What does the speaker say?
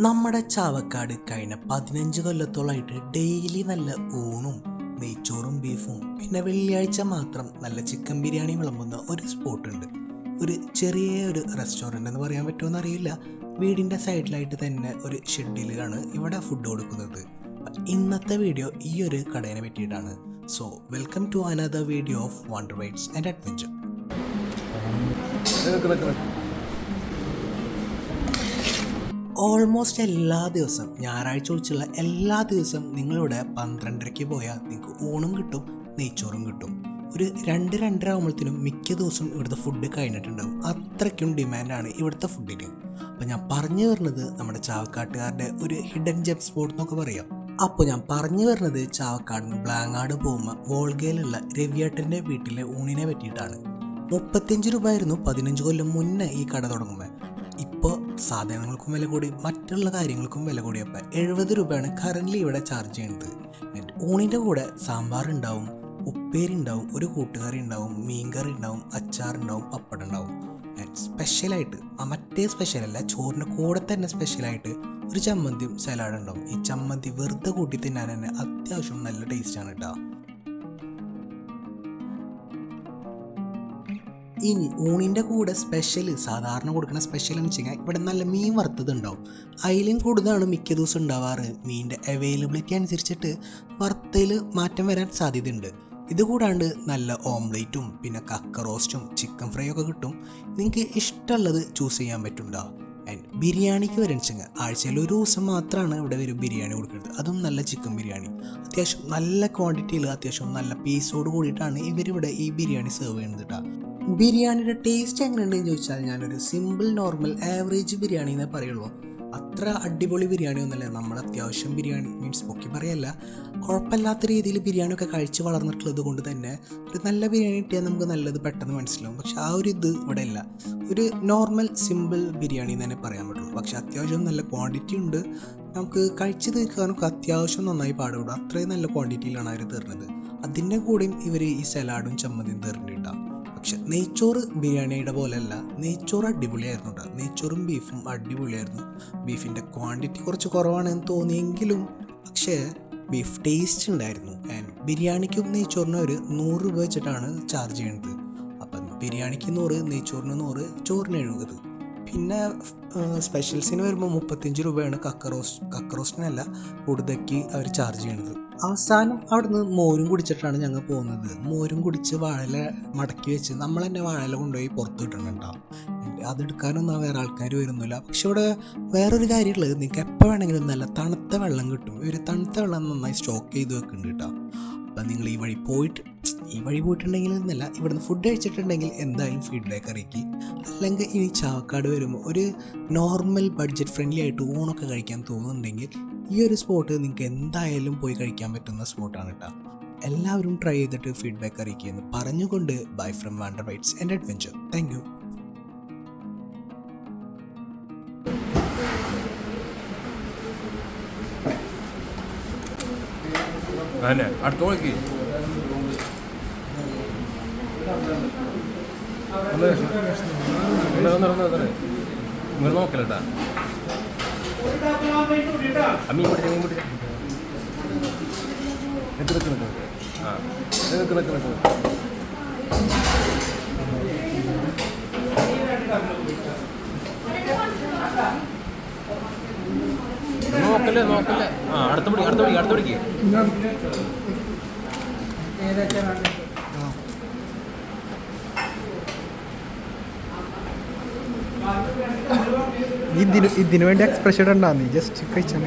നമ്മുടെ ചാവക്കാട് കഴിഞ്ഞ പതിനഞ്ച് കൊല്ലത്തോളമായിട്ട് ഡെയിലി നല്ല ഊണും നെയ്ച്ചോറും ബീഫും പിന്നെ വെള്ളിയാഴ്ച മാത്രം നല്ല ചിക്കൻ ബിരിയാണി വിളമ്പുന്ന ഒരു സ്പോട്ടുണ്ട് ഒരു ചെറിയ ഒരു റെസ്റ്റോറന്റ് എന്ന് പറയാൻ പറ്റുമോ അറിയില്ല വീടിന്റെ സൈഡിലായിട്ട് തന്നെ ഒരു ഷെഡിലാണ് ഇവിടെ ഫുഡ് കൊടുക്കുന്നത്. ഇന്നത്തെ വീഡിയോ ഈ ഒരു കടയിനെ പറ്റിയിട്ടാണ്. So welcome to another video of wonder whites and adventure almost എല്ലാ ദിവസവും ഞായറാഴ്ച ഒഴിച്ചുള്ള എല്ലാ ദിവസവും നിങ്ങളിവിടെ പന്ത്രണ്ടരയ്ക്ക് പോയാൽ നിങ്ങൾക്ക് ഊണും കിട്ടും നെയ്ച്ചോറും കിട്ടും. ഒരു രണ്ട് രണ്ടര ആകുമ്പോഴത്തേനും മിക്ക ദിവസവും ഇവിടുത്തെ ഫുഡ് കഴിഞ്ഞിട്ടുണ്ടാവും. അത്രയ്ക്കും ഡിമാൻഡാണ് ഇവിടുത്തെ ഫുഡിന് അപ്പം ഞാൻ പറഞ്ഞു വരുന്നത് നമ്മുടെ ചാവക്കാട്ടുകാരുടെ ഒരു ഹിഡൻ ജെം സ്പോട്ട് എന്നൊക്കെ പറയാം. അപ്പോൾ ഞാൻ പറഞ്ഞു വരുന്നത് ചാവക്കാടിന് ബ്ലാങ്ങാട് പോകുമ്പോൾ വോൾഗയിലുള്ള രവിയേട്ടന്റെ വീട്ടിലെ ഊണിനെ പറ്റിയിട്ടാണ്. മുപ്പത്തിയഞ്ച് രൂപ ആയിരുന്നു പതിനഞ്ച് കൊല്ലം മുന്നേ ഈ കട തുടങ്ങുമ്പോൾ ഇപ്പോൾ സാധനങ്ങൾക്കും വില കൂടി മറ്റുള്ള കാര്യങ്ങൾക്കും വില കൂടിയപ്പോൾ എഴുപത് രൂപയാണ് കറന്റ് ഇവിടെ ചാർജ് ചെയ്യുന്നത്. ഊണിന്റെ കൂടെ സാമ്പാർ ഉണ്ടാവും ഉപ്പേരി ഉണ്ടാവും ഒരു കൂട്ടുകറി ഉണ്ടാവും മീൻകറി ഉണ്ടാവും അച്ചാർ ഉണ്ടാവും പപ്പടം ഉണ്ടാവും. ആൻഡ് സ്പെഷ്യലായിട്ട് ആ മറ്റേ സ്പെഷ്യലല്ല ചോറിന്റെ കൂടെ തന്നെ സ്പെഷ്യലായിട്ട് ഒരു ചമ്മന്തിയും സലാഡ് ഉണ്ടാവും. ഈ ചമ്മന്തി വെറുതെ കൂട്ടി തിന്നാൻ തന്നെ അത്യാവശ്യം നല്ല ടേസ്റ്റാണ് കേട്ടോ. ഇനി ഊണിന്റെ കൂടെ സ്പെഷ്യൽ സാധാരണ കൊടുക്കുന്ന സ്പെഷ്യൽ എന്ന് വെച്ച് കഴിഞ്ഞാൽ ഇവിടെ നല്ല മീൻ വറുത്തത് ഉണ്ടാവും. അതിലും കൂടുതലാണ് മിക്ക ദിവസം ഉണ്ടാവാറ്. മീനിന്റെ അവൈലബിലിറ്റി അനുസരിച്ചിട്ട് വറുത്തയിൽ മാറ്റം വരാൻ സാധ്യതയുണ്ട്. ഇത് കൂടാണ്ട് നല്ല ഓംലേറ്റും പിന്നെ കക്ക റോസ്റ്റും ചിക്കൻ ഫ്രൈ ഒക്കെ കിട്ടും. നിങ്ങൾക്ക് ഇഷ്ടമുള്ളത് ചൂസ് ചെയ്യാൻ പറ്റുണ്ടാവും ആൻഡ് ബിരിയാണിക്ക് വരണിച്ചെങ്കിൽ ആഴ്ചയിൽ ഒരു ദിവസം മാത്രമാണ് ഇവിടെ ഒരു ബിരിയാണി കൊടുക്കുന്നത്. അതും നല്ല ചിക്കൻ ബിരിയാണി. അത്യാവശ്യം നല്ല ക്വാണ്ടിറ്റിയിൽ അത്യാവശ്യം നല്ല പീസോട് കൂടിയിട്ടാണ് ഇവരിവിടെ ഈ ബിരിയാണി സെർവ് ചെയ്യുന്നത് കേട്ടോ ബിരിയാണിയുടെ ടേസ്റ്റ് എങ്ങനെയുണ്ടെന്ന് ചോദിച്ചാൽ ഞാനൊരു സിമ്പിൾ നോർമൽ ആവറേജ് ബിരിയാണി എന്നേ പറയുള്ളൂ. അത്ര അടിപൊളി ബിരിയാണി ഒന്നല്ല നമ്മൾ അത്യാവശ്യം ബിരിയാണി മീൻസ് പൊക്കി പറയല്ല. കുഴപ്പമില്ലാത്ത രീതിയിൽ ബിരിയാണിയൊക്കെ കഴിച്ച് വളർന്നിട്ടുള്ളത് കൊണ്ട് തന്നെ ഒരു നല്ല ബിരിയാണി കിട്ടിയാൽ നമുക്ക് നല്ലത് പെട്ടെന്ന് മനസ്സിലാവും. പക്ഷെ ആ ഒരു ഇത് ഇവിടെ ഇല്ല. ഒരു നോർമൽ സിമ്പിൾ ബിരിയാണി എന്ന് തന്നെ പറയാൻ പറ്റുള്ളൂ. പക്ഷെ അത്യാവശ്യം നല്ല ക്വാണ്ടിറ്റി ഉണ്ട്. നമുക്ക് കഴിച്ച് തീർക്കാനൊക്കെ അത്യാവശ്യം നന്നായി പാടുപെടും അത്രയും നല്ല ക്വാണ്ടിറ്റിയിലാണ് അവർ തീർന്നത്. അതിന്റെ കൂടെയും ഇവർ ഈ സലാഡും ചമ്മന്തിയും തരുന്നുണ്ടാവും പക്ഷെ നെയ്ച്ചോറ് ബിരിയാണിയുടെ പോലെയല്ല നെയ്ച്ചോറ് അടിപൊളിയായിരുന്നു കേട്ടോ നെയ്ച്ചോറും ബീഫും അടിപൊളിയായിരുന്നു. ബീഫിന്റെ ക്വാണ്ടിറ്റി കുറച്ച് കുറവാണെന്ന് തോന്നിയെങ്കിലും പക്ഷേ ബീഫ് ടേസ്റ്റ് ഉണ്ടായിരുന്നു. ആൻഡ് ബിരിയാണിക്കും നെയ്ച്ചോറിനും ഒരു നൂറ് രൂപ വെച്ചിട്ടാണ് ചാർജ് ചെയ്യുന്നത് അപ്പം ബിരിയാണിക്ക് നൂറ് നെയ്ച്ചോറിന് നൂറ് ചോറിന് എഴുപത്. പിന്നെ സ്പെഷ്യൽസിന് വരുമ്പോൾ മുപ്പത്തഞ്ച് രൂപയാണ് കക്ക റോസ്റ്റ് കക്ക റോസ്റ്റിനല്ല കൂടുതലേക്ക് അവർ ചാർജ് ചെയ്യണത്. അവസാനം അവിടുന്ന് മോരും കുടിച്ചിട്ടാണ് ഞങ്ങൾ പോകുന്നത്. മോരും കുടിച്ച് വാഴല മടക്കി വെച്ച് നമ്മൾ തന്നെ വാഴല കൊണ്ടുപോയി പുറത്ത് വിട്ടിട്ടുണ്ടാവും അതെടുക്കാനൊന്നും വേറെ ആൾക്കാർ വരുന്നില്ല. പക്ഷെ ഇവിടെ വേറൊരു കാര്യമുള്ളത് നിങ്ങൾക്ക് എപ്പോൾ വേണമെങ്കിലും നല്ല തണുത്ത വെള്ളം കിട്ടും. ഒരു തണുത്ത വെള്ളം നന്നായി സ്റ്റോക്ക് ചെയ്ത് വെക്കുന്നുണ്ട് കേട്ടോ അപ്പം നിങ്ങൾ ഈ വഴി പോയിട്ട് ഈ വഴി പോയിട്ടുണ്ടെങ്കിൽ എന്നല്ല ഇവിടുന്ന് ഫുഡ് കഴിച്ചിട്ടുണ്ടെങ്കിൽ എന്തായാലും ഫീഡ്ബാക്ക് അറിയിക്കുക അല്ലെങ്കിൽ ഇനി ചാവക്കാട് വരുമ്പോൾ ഒരു നോർമൽ ബഡ്ജറ്റ് ഫ്രണ്ട്ലി ആയിട്ട് ഊണൊക്കെ കഴിക്കാൻ തോന്നുന്നുണ്ടെങ്കിൽ ഈ ഒരു സ്പോട്ട് നിങ്ങൾക്ക് എന്തായാലും പോയി കഴിക്കാൻ പറ്റുന്ന സ്പോട്ടാണ് കേട്ടോ എല്ലാവരും ട്രൈ ചെയ്തിട്ട് ഫീഡ്ബാക്ക് അറിയിക്കുമെന്ന് പറഞ്ഞുകൊണ്ട് bye from wander writes and adventure thank അടുത്ത നോക്കി നിങ്ങൾ നോക്കലട്ടാ. നോക്കല്ലേ നോക്കല്ലേ ആ അടുത്ത പിടി അടുത്ത പിടി അടുത്ത പിടിക്ക്. ഇതിന് ഇതിനു വേണ്ടി എക്സ്പ്രഷൻ ഉണ്ടാകുന്നേ ജസ്റ്റ് കഴിച്ചാൽ